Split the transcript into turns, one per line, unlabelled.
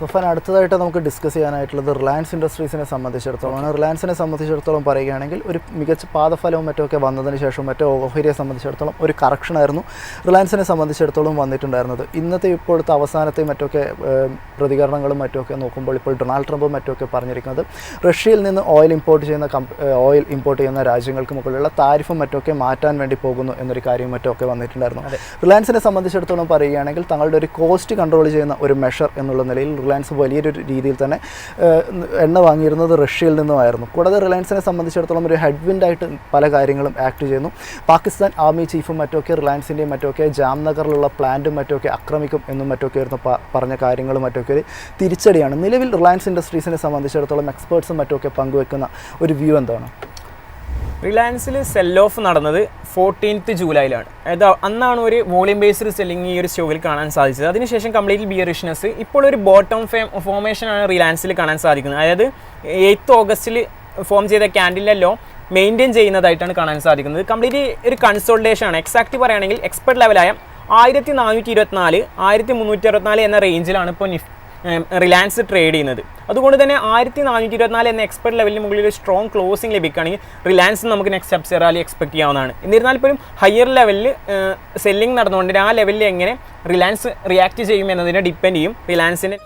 തുഫാൻ അടുത്തതായിട്ട് നമുക്ക് discuss ചെയ്യാനായിട്ടുള്ളത് Reliance ഇൻഡസ്ട്രീസിനെ സംബന്ധിച്ചിടത്തോളമാണ് റിലയൻസിനെ സംബന്ധിച്ചിടത്തോളം പറയുകയാണെങ്കിൽ ഒരു മികച്ച പാദഫലവും മറ്റുമൊക്കെ വന്നതിന് ശേഷം മറ്റേ ഓഹരിയെ സംബന്ധിച്ചിടത്തോളം ഒരു കറക്ഷനായിരുന്നു റിലയൻസിനെ സംബന്ധിച്ചിടത്തോളം വന്നിട്ടുണ്ടായിരുന്നത്. ഇന്നത്തെ ഇപ്പോഴത്തെ അവസാനത്തെ മറ്റൊക്കെ പ്രതികരണങ്ങളും മറ്റുമൊക്കെ നോക്കുമ്പോൾ ഇപ്പോൾ ഡൊണാൾഡ് ട്രംപും മറ്റുമൊക്കെ പറഞ്ഞിരിക്കുന്നത് റഷ്യയിൽ നിന്ന് ഓയിൽ ഇമ്പോർട്ട് ചെയ്യുന്ന കമ്പ ഓയിൽ ഇമ്പോർട്ട് ചെയ്യുന്ന രാജ്യങ്ങൾക്ക് മുകളിലുള്ള താരിഫും മറ്റുമൊക്കെ മാറ്റാൻ വേണ്ടി പോകുന്നു എന്നൊരു കാര്യം മറ്റുമൊക്കെ വന്നിട്ടുണ്ടായിരുന്നു. റിലയൻസിനെ സംബന്ധിച്ചിടത്തോളം പറയുകയാണെങ്കിൽ തങ്ങളുടെ ഒരു കോസ്റ്റ് കൺട്രോൾ ചെയ്യുന്ന ഒരു മെഷർ എന്നുള്ള നിലയിൽ റിലയൻസ് വലിയൊരു രീതിയിൽ തന്നെ എണ്ണ വാങ്ങിയിരുന്നത് റഷ്യയിൽ നിന്നുമായിരുന്നു. കൂടാതെ റിലയൻസിനെ സംബന്ധിച്ചിടത്തോളം ഒരു ഹെഡ്വിൻഡായിട്ട് പല കാര്യങ്ങളും ആക്ട് ചെയ്യുന്നു. പാകിസ്ഥാൻ ആർമി ചീഫും മറ്റൊക്കെ റിലയൻസിന്റെയും മറ്റൊക്കെ ജാംനഗറിലുള്ള പ്ലാന്റും മറ്റൊക്കെ ആക്രമിക്കും എന്നും മറ്റൊക്കെ ആയിരുന്നു പറഞ്ഞ കാര്യങ്ങളും മറ്റൊക്കെ ഒരു തിരിച്ചടിയാണ്. നിലവിൽ റിലയൻസ് ഇൻഡസ്ട്രീസിനെ സംബന്ധിച്ചിടത്തോളം എക്സ്പേർട്സും മറ്റൊക്കെ പങ്കുവെക്കുന്ന ഒരു വ്യൂ എന്താണ്?
റിലയൻസിൽ സെൽ ഓഫ് നടന്നത് ഫോർട്ടീൻത്ത് ജൂലൈയിലാണ്. അതായത് അന്നാണ് ഒരു വോളിയം ബേസ്ഡ് സെല്ലിംഗ് ഈ ഒരു സ്റ്റോക്കിൽ കാണാൻ സാധിച്ചത്. അതിനുശേഷം കംപ്ലീറ്റ് ബിയറിഷ്നസ് ഇപ്പോൾ ഒരു ബോട്ടം ഫേം ഫോമേഷനാണ് റിലയൻസിൽ കാണാൻ സാധിക്കുന്നത്. അതായത് എയ്ത്ത് ഓഗസ്റ്റിൽ ഫോം ചെയ്ത ക്യാൻഡിലെ ലോ മെയിന്റെയിൻ ചെയ്യുന്നതായിട്ടാണ് കാണാൻ സാധിക്കുന്നത്. കംപ്ലീറ്റ് ഒരു കൺസോൾട്ടേഷൻ ആണ്. എക്സാക്റ്റ് പറയുകയാണെങ്കിൽ എക്സ്പെർട്ട് ലെവലായ ആയിരത്തി നാനൂറ്റി ഇരുപത്തിനാല് ആയിരത്തി മുന്നൂറ്റി അറുപത്തിനാല് എന്ന റേഞ്ചിലാണ് ഇപ്പോൾ നിഫ് റിലയൻസ് ട്രേഡ് ചെയ്യുന്നത്. അതുകൊണ്ട് തന്നെ ആയിരത്തി നാനൂറ്റി ഇരുപത്തിനാല് എന്ന എക്സ്പെർട്ട് ലെവലിന് മുകളിൽ ഒരു സ്ട്രോങ് ക്ലോസിംഗ് ലഭിക്കുകയാണെങ്കിൽ റിലയൻസ് നമുക്ക് നെക്സ്റ്റ് സ്റ്റെപ്സ് റാലി എക്സ്പെക്ട് ചെയ്യാവുന്നതാണ്. എന്നിരുന്നാൽ പോലും ഹയർ ലെവലിൽ സെല്ലിംഗ് നടന്നുകൊണ്ട് ആ ലെവലിൽ എങ്ങനെ റിലയൻസ് റിയാക്ട് ചെയ്യും എന്നതിനെ ഡിപ്പെൻഡ് ചെയ്യും. റിലയൻസിന്റെ